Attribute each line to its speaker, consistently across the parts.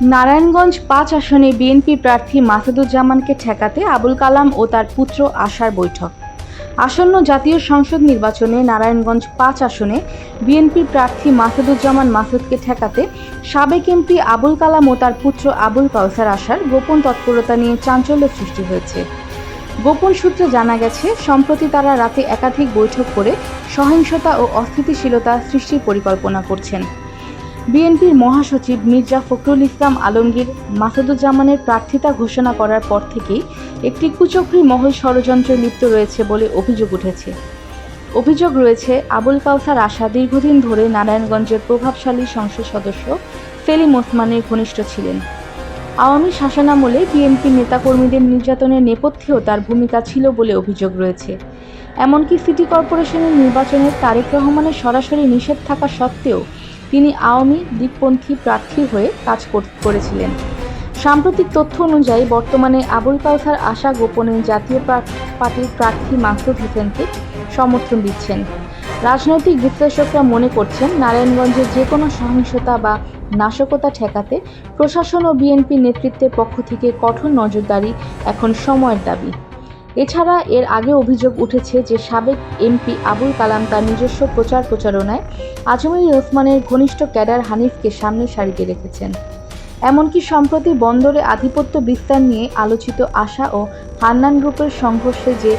Speaker 1: নারায়ণগঞ্জ পাঁচ আসনে বিএনপি প্রার্থী মাসুদুজ্জামানকে ঠেকাতে আবুল কালাম ও তার পুত্র আশার বৈঠক। আসন্ন জাতীয় সংসদ নির্বাচনে নারায়ণগঞ্জ পাঁচ আসনে বিএনপি প্রার্থী মাসুদুজ্জামান মাসুদকে ঠেকাতে সাবেক এমপি আবুল কালাম ও তার পুত্র আবুল কাউসার আশার গোপন তৎপরতা নিয়ে চাঞ্চল্য সৃষ্টি হয়েছে। গোপন সূত্রে জানা গেছে, সম্প্রতি তারা রাতে একাধিক বৈঠক করে সহিংসতা ও অস্থিতিশীলতা সৃষ্টির পরিকল্পনা করছেন। বিএনপির মহাসচিব মির্জা ফখরুল ইসলাম আলমগীর মাসুদুজ্জামানের প্রার্থিতা ঘোষণা করার পর থেকেই একটি কুচক্রী মহল ষড়যন্ত্রে লিপ্ত রয়েছে বলে অভিযোগ উঠেছে। অভিযোগ রয়েছে, আবুল কাউসার আশা দীর্ঘদিন ধরে নারায়ণগঞ্জের প্রভাবশালী সংসদ সদস্য সেলিম ওসমানের ঘনিষ্ঠ ছিলেন। আওয়ামী শাসনামলে বিএনপি নেতাকর্মীদের নির্যাতনের নেপথ্যেও তার ভূমিকা ছিল বলে অভিযোগ রয়েছে। এমনকি সিটি কর্পোরেশনের নির্বাচনের তারেক রহমানের সরাসরি নিষেধ থাকা সত্ত্বেও তিনি আওয়ামী দ্বীপপন্থী প্রার্থী হয়ে কাজ কর- করেছিলেন। সাম্প্রতিক তথ্য অনুযায়ী বর্তমানে আবুল কাউসার আশা গোপনে জাতীয় পার্টির প্রার্থী মাসুদ হোসেনকে সমর্থন দিচ্ছেন। রাজনৈতিক বিশ্লেষকরা মনে করছেন নারায়ণগঞ্জে যে কোনো সহিংসতা বা নাশকতা ঠেকাতে প্রশাসন ও বিএনপি নেতৃত্বের পক্ষ থেকে কঠোর নজরদারি এখন সময়ের দাবি। এছাড়া এর আগে অভিযোগ উঠেছে যে সাবেক এমপি আবুল কালাম তার নিজস্ব প্রচার প্রচারণায় আজমির ওসমানের ঘনিষ্ঠ ক্যাডার হানিফকে সামনে সারিতে রেখেছেন। এমনকি সম্প্রতি বন্দরে আধিপত্য বিস্তার নিয়ে আলোচিত আশা ও হান্নান গ্রুপের সংঘর্ষে যে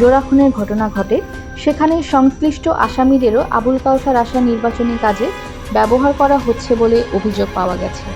Speaker 1: জোড়াখুনের ঘটনা ঘটে, সেখানে সংশ্লিষ্ট আসামিদেরও আবুল কাউসার আশা নির্বাচনী কাজে ব্যবহার করা হচ্ছে বলে অভিযোগ পাওয়া গেছে।